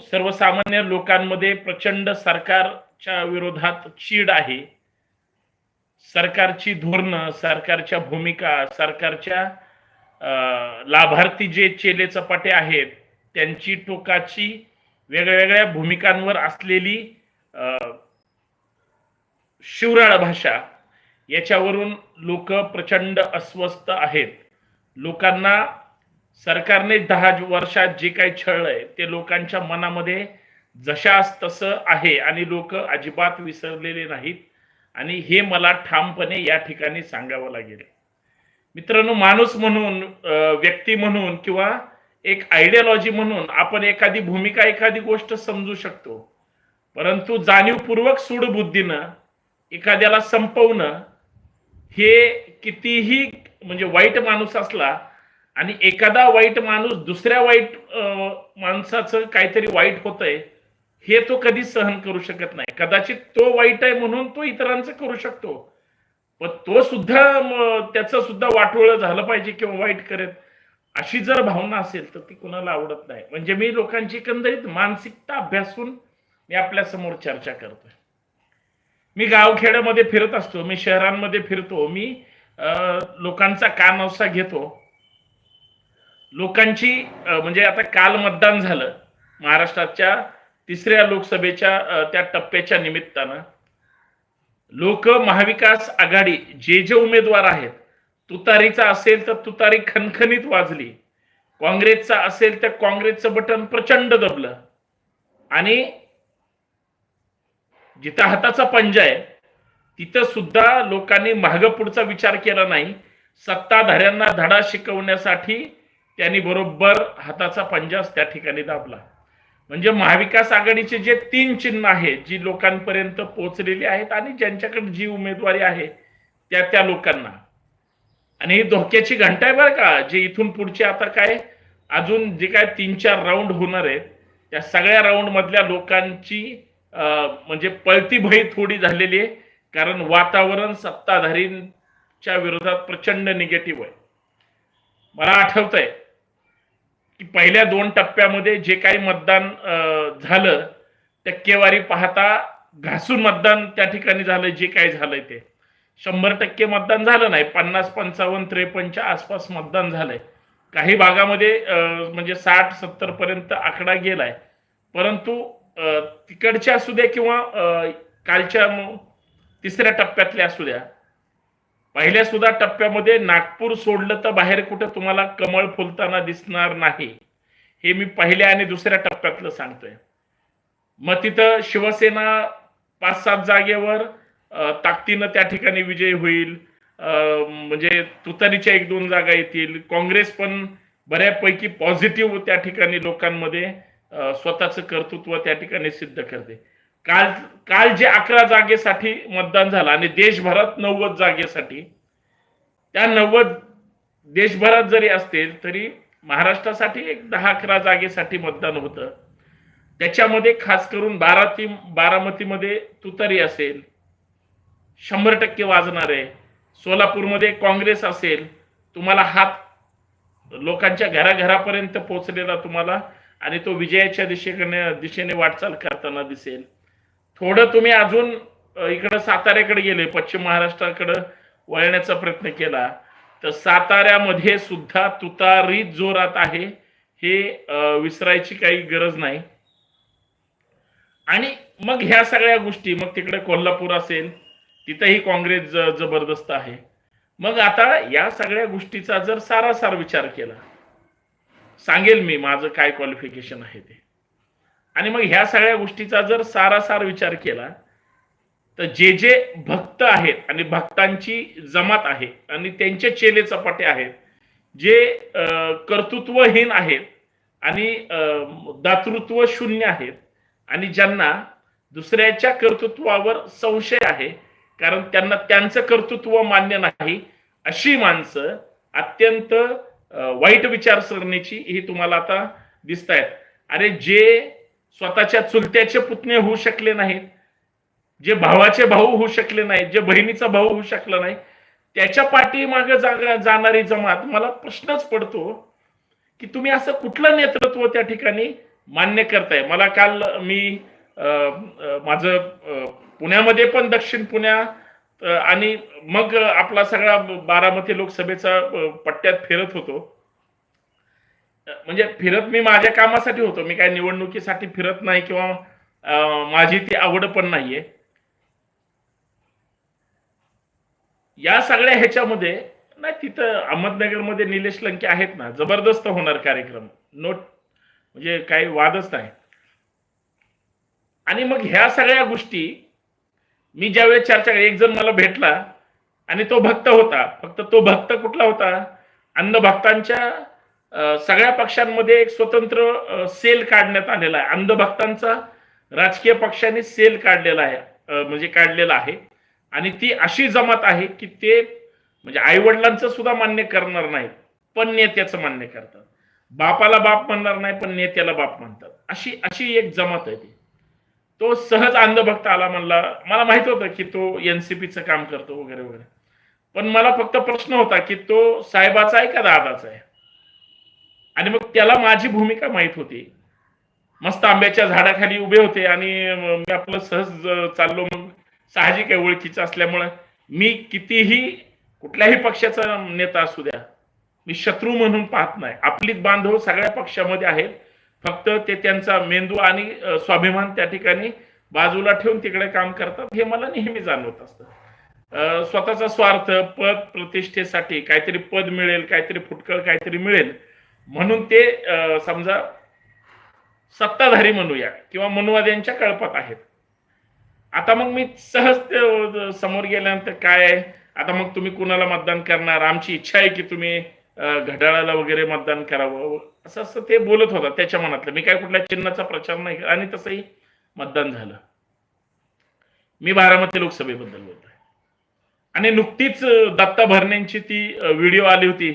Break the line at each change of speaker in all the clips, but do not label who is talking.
सर्वसामान्य लोकांमध्ये प्रचंड सरकारच्या विरोधात चीड आहे. सरकारची धोरणं सरकारच्या भूमिका सरकारच्या लाभार्थी जे चेले चपाटे आहेत त्यांची टोकाची वेगवेगळ्या भूमिकांवर असलेली अं, शिवराळ भाषा याच्यावरून लोक प्रचंड अस्वस्थ आहेत. लोकांना सरकारने दहा वर्षात जे काही छळलंय ते लोकांच्या मनामध्ये जशास तसं आहे आणि लोक अजिबात विसरलेले नाहीत. आणि हे मला ठामपणे या ठिकाणी सांगावं लागेल. मित्रांनो माणूस म्हणून व्यक्ती म्हणून किंवा एक आयडियोलॉजी म्हणून आपण एखादी भूमिका एखादी गोष्ट समजू शकतो. परंतु जाणीवपूर्वक सूडबुद्धीनं एखाद्याला संपवणं हे कितीही म्हणजे वाईट माणूस असला आणि एखादा वाईट माणूस दुसऱ्या वाईट माणसाचं काहीतरी वाईट होतंय हे तो कधीच सहन करू शकत नाही. कदाचित तो वाईट आहे म्हणून तो इतरांचं करू शकतो. पण तो सुद्धा त्याचं सुद्धा वाटोळ झालं पाहिजे किंवा वाईट करेल अशी जर भावना असेल तर ती कुणाला आवडत नाही. म्हणजे मी लोकांची एकंदरीत मानसिकता अभ्यासून मी आपल्यासमोर चर्चा करतोय. मी गावखेड्यामध्ये फिरत असतो मी शहरांमध्ये फिरतो मी लोकांचा कानवसा घेतो. लोकांची म्हणजे आता काल मतदान झालं महाराष्ट्राच्या तिसऱ्या लोकसभेच्या त्या टप्प्याच्या निमित्तानं. लोक महाविकास आघाडी जे जे उमेदवार आहेत तुतारीचा असेल तर तुतारी खणखणीत वाजली. काँग्रेसचा असेल तर काँग्रेसचं बटन प्रचंड दबलं. आणि जिथं हाताचा पंजा आहे तिथं सुद्धा लोकांनी माग पुढचा विचार केला नाही. सत्ताधाऱ्यांना धडा शिकवण्यासाठी त्यांनी बरोबर हाताचा पंजाच त्या ठिकाणी दाबला. म्हणजे महाविकास आघाडीचे जे तीन चिन्ह आहेत जी लोकांपर्यंत पोहोचलेली आहेत आणि ज्यांच्याकडे जी उमेदवारी आहे त्या त्या लोकांना. आणि ही धोक्याची घंटा आहे बरं का जे इथून पुढचे आता काय अजून जे काय तीन चार राऊंड होणार आहेत त्या सगळ्या राऊंड मधल्या लोकांची अं, म्हणजे पळती भय थोडी झालेली आहे कारण वातावरण सत्ताधारींच्या विरोधात प्रचंड निगेटिव्ह आहे. मला आठवतंय की पहिल्या दोन टप्प्यामध्ये जे काही मतदान झालं टक्केवारी पाहता घासून मतदान त्या ठिकाणी झालं जे काही झालंय ते. शंभर टक्के मतदान झालं नाही पन्नास पंचावन्न त्रेपन्नच्या आसपास मतदान झालंय. काही भागामध्ये म्हणजे साठ सत्तर पर्यंत आकडा गेलाय. परंतु तिकडच्या असू द्या किंवा कालच्या तिसऱ्या टप्प्यातल्या असू द्या पहिल्या सुद्धा टप्प्यामध्ये नागपूर सोडलं तर बाहेर कुठं तुम्हाला कमळ फुलताना दिसणार नाही. हे मी पहिल्या आणि दुसऱ्या टप्प्यातलं सांगतोय. मग तिथं शिवसेना पाच सात जागेवर ताकदीनं त्या ठिकाणी विजय होईल. अं, म्हणजे तुतारीच्या एक दोन जागा येतील. काँग्रेस पण बऱ्यापैकी पॉझिटिव्ह त्या ठिकाणी लोकांमध्ये स्वतःचं कर्तृत्व त्या ठिकाणी सिद्ध करते. काल काल जे अकरा जागेसाठी मतदान झालं आणि देशभरात नव्वद जागेसाठी त्या नव्वद देशभरात जरी असतील तरी महाराष्ट्रासाठी एक दहा अकरा जागेसाठी मतदान होतं. त्याच्यामध्ये खास करून बाराती बारामतीमध्ये तुतारी असेल शंभर टक्के वाजणार आहे. सोलापूरमध्ये काँग्रेस असेल तुम्हाला हात लोकांच्या घराघरापर्यंत पोहोचलेला तुम्हाला आणि तो विजयाच्या दिशेकडे दिशेने वाटचाल करताना दिसेल. थोडं तुम्ही अजून इकडं साताऱ्याकडे गेले पश्चिम महाराष्ट्राकडे वळण्याचा प्रयत्न केला तर साताऱ्यामध्ये सुद्धा तुतारी जोरात आहे हे विसरायची काही गरज नाही. आणि मग ह्या सगळ्या गोष्टी मग तिकडे कोल्हापूर असेल तिथंही काँग्रेस जबरदस्त आहे. मग आता या सगळ्या गोष्टीचा जर सारासार विचार केला सांगेल मी माझं काय क्वालिफिकेशन आहे ते. आणि मग ह्या सगळ्या गोष्टीचा जर सारासार विचार केला तर जे जे भक्त आहेत आणि भक्तांची जमात आहे आणि त्यांचे चेले चपाटे आहेत जे कर्तृत्वहीन आहेत आणि अं, दातृत्व शून्य आहेत आणि ज्यांना दुसऱ्याच्या कर्तृत्वावर संशय आहे कारण त्यांना त्यांचं कर्तृत्व मान्य नाही अशी माणसं अत्यंत वाईट विचारसरणीची ही तुम्हाला आता दिसत आहेत अरे जे स्वतःच्या चुलत्याचे पुतणे होऊ शकले नाहीत जे भावाचे भाऊ होऊ शकले नाहीत जे बहिणीचा भाऊ होऊ शकला नाही त्याच्या पाठीमागे जाणारी जमात मला प्रश्नच पडतो की तुम्ही असं कुठलं नेतृत्व त्या ठिकाणी मान्य करताय? मला काल मी अ, माझं पुण्यामध्ये पण दक्षिण पुण्या आणि मग आपला सगळा बारामती लोकसभेचा पट्ट्यात फिरत होतो. म्हणजे फिरत मी माझ्या कामासाठी होतो. मी काय निवडणुकीसाठी फिरत नाही किंवा माझी ती आवड पण नाहीये. या सगळ्या ह्याच्यामध्ये नाही तिथं अहमदनगरमध्ये निलेश लंके आहेत ना जबरदस्त होणार कार्यक्रम. नोट म्हणजे काही वादच नाही. आणि मग ह्या सगळ्या गोष्टी मी ज्यावेळेस चर्चा एक जण मला भेटला आणि तो भक्त होता. फक्त तो भक्त कुठला होता? अंधभक्तांच्या भक्तांच्या सगळ्या पक्षांमध्ये एक स्वतंत्र सेल काढण्यात आलेला आहे. अंधभक्तांचा राजकीय पक्षाने सेल काढलेला आहे म्हणजे काढलेला आहे. आणि ती अशी जमात आहे की ते म्हणजे आई वडिलांचं सुद्धा मान्य करणार नाही पण नेत्याचं मान्य करतात. बापाला बाप म्हणणार नाही पण नेत्याला बाप म्हणतात. अशी अशी एक जमात आहे ती. तो सहज अंधभक्त आला म्हणला मला माहीत होतं की तो एनसीपीचं काम करतो वगैरे वगैरे. पण मला फक्त प्रश्न होता की तो साहेबाचा आहे का दादाचा आहे? आणि मग त्याला माझी भूमिका माहीत होती. मस्त आंब्याच्या झाडाखाली उभे होते आणि मी आपलं सहज चाललो मग साहजिक आहे ओळखीचं असल्यामुळं. मी कितीही कुठल्याही पक्षाचा नेता असू द्या मी शत्रू म्हणून पाहत नाही. आपलीच बांधव सगळ्या पक्षामध्ये आहेत. फक्त ते त्यांचा मेंदू आणि स्वाभिमान त्या ठिकाणी बाजूला ठेवून तिकडे काम करतात हे मला नेहमी जाणवत असतं. स्वतःचा स्वार्थ पद प्रतिष्ठेसाठी काहीतरी पद मिळेल काहीतरी फुटकळ काहीतरी मिळेल. म्हणून ते समजा सत्ताधारी म्हणूया किंवा मनुवाद्यांच्या कळपात आहेत. आता मग मी सहज समोर गेल्यानंतर काय आहे? आता मग तुम्ही कुणाला मतदान करणार? आमची इच्छा आहे की तुम्ही घड्याळाला वगैरे मतदान करावं. असं असं ते बोलत होता त्याच्या मनातलं. मी काय कुठल्या चिन्हाचा प्रचार नाही आणि तसंही मतदान झालं. मी बारामती लोकसभेबद्दल बोलतोय. आणि नुकतीच दत्ता भरणेंची ती व्हिडिओ आली होती.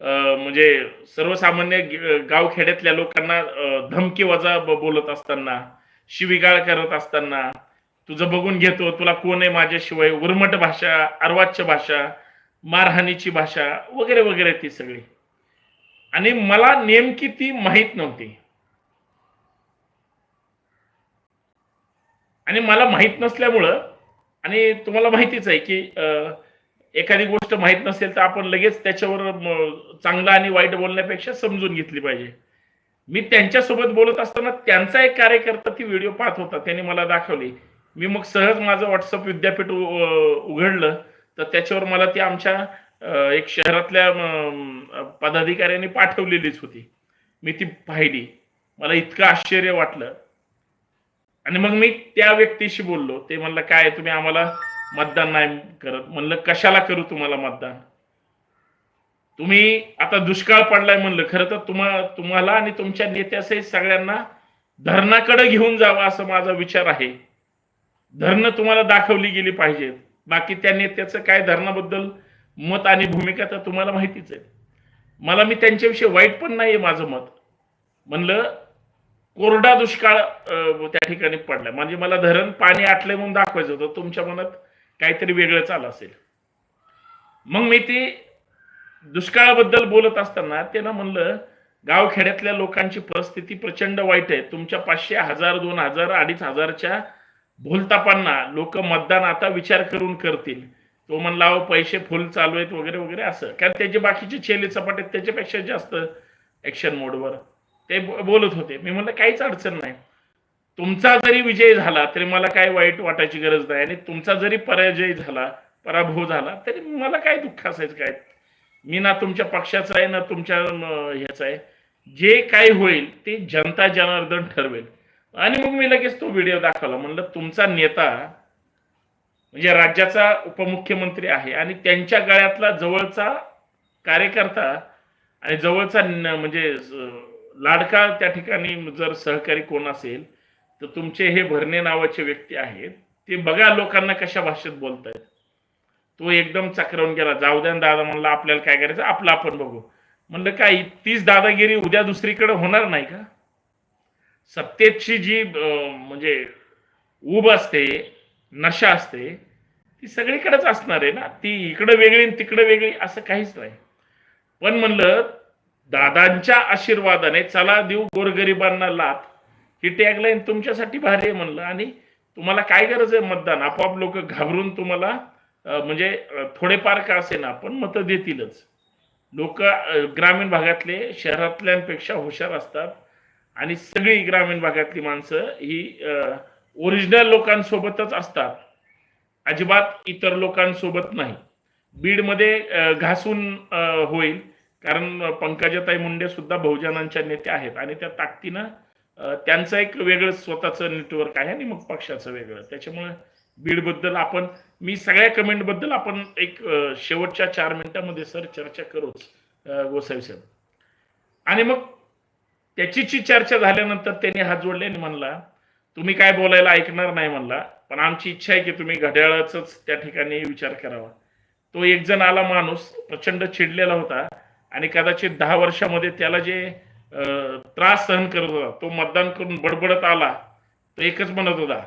म्हणजे सर्वसामान्य गावखेड्यातल्या लोकांना धमकी वजा बोलत असताना शिवीगाळ करत असताना तुझं बघून घेतो तुला कोण आहे माझ्याशिवाय उर्मट भाषा अर्वाच्य भाषा मारहाणीची भाषा वगैरे वगैरे ती सगळी. आणि मला नेमकी ती माहीत नव्हती. आणि मला माहीत नसल्यामुळं आणि तुम्हाला माहितीच आहे की अं, एखादी गोष्ट माहीत नसेल तर आपण लगेच त्याच्यावर चांगला चांगलं आणि वाईट बोलण्यापेक्षा समजून घेतली पाहिजे. मी त्यांच्यासोबत बोलत असताना त्यांचा एक कार्यकर्ता ती व्हिडिओ पाहत होता त्याने मला दाखवली. मी मग सहज माझं व्हॉट्सअप विद्यापीठ उघडलं. तर त्याच्यावर मला ती आमच्या एक शहरातल्या पदाधिकाऱ्यांनी पाठवलेलीच होती. मी ती पाहिली. मला इतकं आश्चर्य वाटलं. आणि मग मी त्या व्यक्तीशी बोललो. ते म्हणलं काय तुम्ही आम्हाला मतदान नाही करत. म्हणलं कशाला करू तुम्हाला मतदान? तुम्ही आता दुष्काळ पडलाय म्हणलं खरं तर तुम्हा तुम्हाला आणि तुमच्या नेत्यासहित सगळ्यांना धरणाकडे घेऊन जावं असं माझा विचार आहे. धरणं तुम्हाला दाखवली गेली पाहिजेत. बाकी त्या नेत्याचं काय धरणाबद्दल मत आणि भूमिका तर तुम्हाला माहितीच आहे. मला मी त्यांच्याविषयी वाईट पण नाहीये माझं मत. म्हणलं कोरडा दुष्काळ त्या ठिकाणी पडलाय. म्हणजे मला धरण पाणी आटलंय म्हणून दाखवायचं होतं. तुमच्या मनात काहीतरी वेगळं चालू असेल. मग मी ते दुष्काळाबद्दल बोलत असताना त्यानं म्हणलं गावखेड्यातल्या लोकांची परिस्थिती प्रचंड वाईट आहे. तुमच्या पाचशे हजार दोन हजार अडीच हजारच्या भूलतापांना लोक मतदान आता विचार करून करतील. तो म्हणला अहो पैसे फुल चालू आहेत वगैरे वगैरे असं. कारण त्याचे बाकीचे चेले चपाट आहेत त्याच्यापेक्षा जास्त ऍक्शन मोडवर ते बोलत होते. मी म्हणलं काहीच अडचण नाही. तुमचा जरी विजय झाला तरी मला काय वाईट वाटायची गरज नाही. आणि तुमचा जरी पराजय झाला पराभव झाला तरी मला काय दुःख असायचं काय? मी ना तुमच्या पक्षाचा आहे ना तुमच्या ह्याचा आहे. जे काही होईल ते जनता जनार्दन ठरवेल. आणि मग मी लगेच तो व्हिडिओ दाखवला. म्हणलं तुमचा नेता म्हणजे राज्याचा उपमुख्यमंत्री आहे. आणि त्यांच्या गळ्यातला जवळचा कार्यकर्ता आणि जवळचा म्हणजे लाडका त्या ठिकाणी जर सहकारी कोण असेल तर तुमचे हे भरणे नावाचे व्यक्ती आहेत. ते बघा लोकांना कशा भाषेत बोलतायत. तो एकदम चक्रावून गेला. जाऊ द्या दादा म्हणला आपल्याला काय करायचं? आपलं आपण बघू. म्हणलं काय तीच दादागिरी उद्या दुसरीकडे होणार नाही का? सत्तेची जी अं, म्हणजे ऊब असते नशा असते ती सगळीकडेच असणार आहे ना? ती इकडं वेगळी आणि तिकडं वेगळी असं काहीच नाही. पण म्हणलं दादांच्या आशीर्वादाने चला देऊ गोरगरिबांना लाथ. ही टॅगलाईन तुमच्यासाठी भारी आहे म्हणलं. आणि तुम्हाला काय गरज आहे मतदान? आपोआप लोक घाबरून तुम्हाला म्हणजे थोडेफार का असे ना पण मतं देतीलच. लोक ग्रामीण भागातले शहरातल्यांपेक्षा हुशार असतात. आणि सगळी ग्रामीण भागातली माणसं ही ओरिजिनल लोकांसोबतच असतात. अजिबात इतर लोकांसोबत नाही. बीडमध्ये घासून होईल. कारण पंकजाताई मुंडे सुद्धा बहुजनांच्या नेत्या आहेत. आणि त्या ताकदीनं त्यांचं एक वेगळं स्वतःचं नेटवर्क आहे आणि मग पक्षाचं वेगळं. त्याच्यामुळे बीडबद्दल आपण मी सगळ्या कमेंटबद्दल आपण एक शेवटच्या चार मिनिटामध्ये सर चर्चा करूच गोसावी साहेब. आणि मग त्याचीची चर्चा झाल्यानंतर त्यांनी हात जोडले आणि म्हणला तुम्ही काय बोलायला ऐकणार नाही म्हणला पण आमची इच्छा आहे की तुम्ही घड्याळाचाच त्या ठिकाणी विचार करावा. तो एक जण आला माणूस प्रचंड चिडलेला होता आणि कदाचित दहा वर्षामध्ये त्याला जे त्रास सहन करत होता. तो मतदान करून बडबडत आला. तो एकच म्हणत होता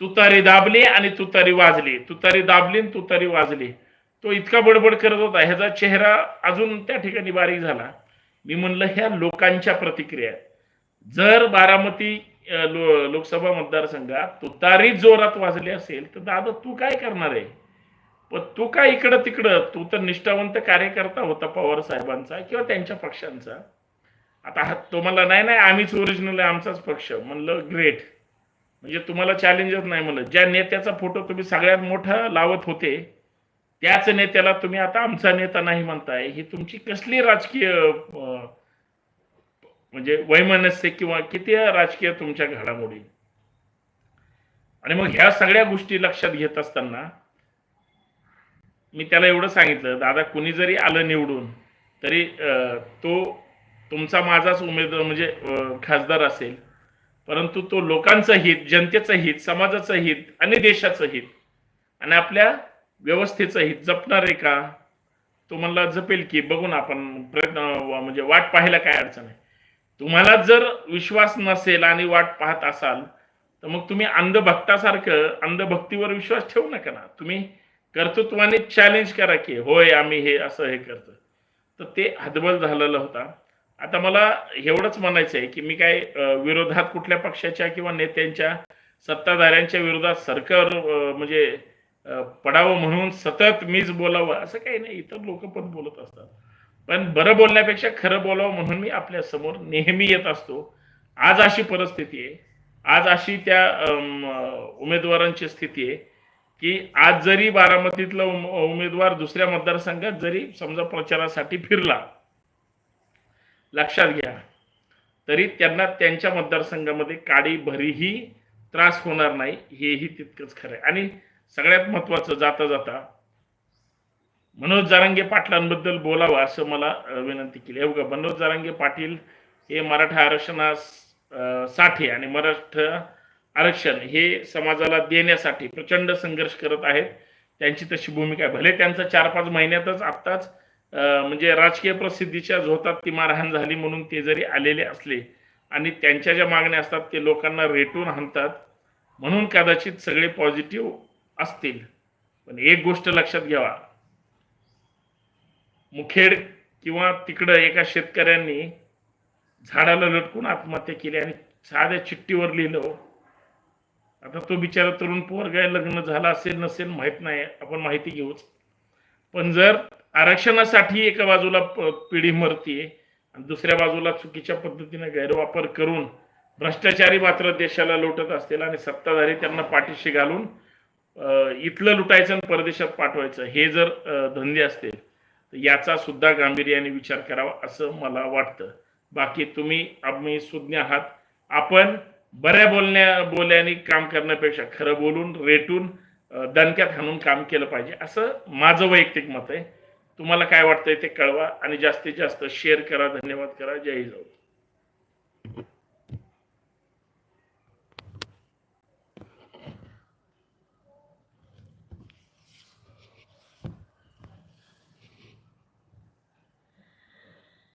तुतारी दाबली आणि तुतारी वाजली. तुतारी दाबली आणि तुतारी वाजली. तो इतका बडबड करत होता. ह्याचा चेहरा अजून त्या ठिकाणी बारीक झाला. मी म्हणलं ह्या लोकांच्या प्रतिक्रिया जर बारामती लो- लोकसभा मतदारसंघात तुतारी जोरात वाजली असेल तर दादा तू काय करणार आहे? पण तू काय इकडं तिकडं तू तर निष्ठावंत कार्यकर्ता होता पवार साहेबांचा किंवा त्यांच्या पक्षांचा. आता तो तुम्हाला नाही नाही आम्हीच ओरिजिनल आहे आमचाच पक्ष. म्हणलं ग्रेट म्हणजे तुम्हाला चॅलेंजच नाही म्हणलं. ज्या नेत्याचा फोटो तुम्ही सगळ्यात मोठा लावत होते त्याच नेत्याला तुम्ही आता आमचा नेता नाही म्हणताय. ही तुमची कसली राजकीय म्हणजे वैमनस्य किंवा किती राजकीय तुमच्या घडामोडी? आणि मग ह्या सगळ्या गोष्टी लक्षात घेत असताना मी त्याला एवढं सांगितलं दादा कुणी जरी आलं निवडून तरी तो तुमचा माझाच उमेदवार म्हणजे खासदार असेल. परंतु तो लोकांचं हित जनतेचं हित समाजाचं हित आणि देशाचं हित आणि आपल्या व्यवस्थेचं हित जपणार आहे का? तो म्हणला जपेल की बघून आपण प्रयत्न म्हणजे वाट पाहायला काय अडचण आहे. तुम्हाला जर विश्वास नसेल आणि वाट पाहत असाल तर मग तुम्ही अंधभक्तासारखं अंधभक्तीवर विश्वास ठेवू नका ना. तुम्ही कर्तृत्वाने चॅलेंज करा की होय आम्ही हे असं हे करतो तर ते हतबल झालेलं होता. आता मला एवढंच म्हणायचं आहे की मी काय विरोधात कुठल्या पक्षाच्या किंवा नेत्यांच्या सत्ताधाऱ्यांच्या विरोधात सरकार म्हणजे पडावं म्हणून सतत मीच बोलावं असं काही नाही. इतर लोक पण बोलत असतात. पण बरं बोलण्यापेक्षा खरं बोलावं म्हणून मी आपल्यासमोर नेहमी येत असतो. आज अशी परिस्थिती आहे. आज अशी त्या उमेदवारांची स्थिती आहे की आज जरी बारामतीतला उम- उमेदवार दुसऱ्या मतदारसंघात जरी समजा प्रचारासाठी फिरला लक्षात घ्या. तरी त्यांना त्यांच्या मतदारसंघामध्ये काडी भरीही त्रास होणार नाही हेही तितकंच खरं आहे. आणि सगळ्यात महत्वाचं जाता जाता मनोज जारांगे पाटलांबद्दल बोलावं असं मला विनंती केली. हे बघा मनोज जारांगे पाटील हे मराठा आरक्षणाससाठी आणि मराठा आरक्षण हे समाजाला देण्यासाठी प्रचंड संघर्ष करत आहेत. त्यांची तशी भूमिका आहे. भले त्यांचा चार पाच महिन्यातच आत्ताच म्हणजे राजकीय प्रसिद्धीच्या झोतात ती मारहाण झाली म्हणून ते जरी आलेले असले आणि त्यांच्या ज्या मागण्या असतात ते लोकांना रेटून आणतात म्हणून कदाचित सगळे पॉझिटिव्ह असतील. पण एक गोष्ट लक्षात घ्यावा. मुखेड किंवा तिकडं एका शेतकऱ्यांनी झाडाला लटकून आत्महत्या केली आणि साध्या चिठ्ठीवर लिहिलं आता तो बिचारा तरुण पोरगाय लग्न झाला असेल नसेल माहीत नाही आपण माहिती घेऊच. पण जर आरक्षणासाठी एका बाजूला पिढी मरतीये आणि दुसऱ्या बाजूला चुकीच्या पद्धतीने गैरवापर करून भ्रष्टाचारी मात्र देशाला लुटत असतील आणि सत्ताधारी त्यांना पाठीशी घालून इथलं लुटायचं आणि परदेशात पाठवायचं हे जर धंदे असतील तर याचा सुद्धा गांभीर्याने विचार करावा असं मला वाटतं. बाकी तुम्ही आम्ही सुज्ञ आहात. आपण बऱ्या बोलण्या बोलण्याने काम करण्यापेक्षा खरं बोलून रेटून दणक्यात हाणून काम केलं पाहिजे असं माझं वैयक्तिक मत आहे. तुम्हाला काय वाटतंय ते कळवा आणि जास्तीत जास्त शेअर करा धन्यवाद करा. जय जाऊ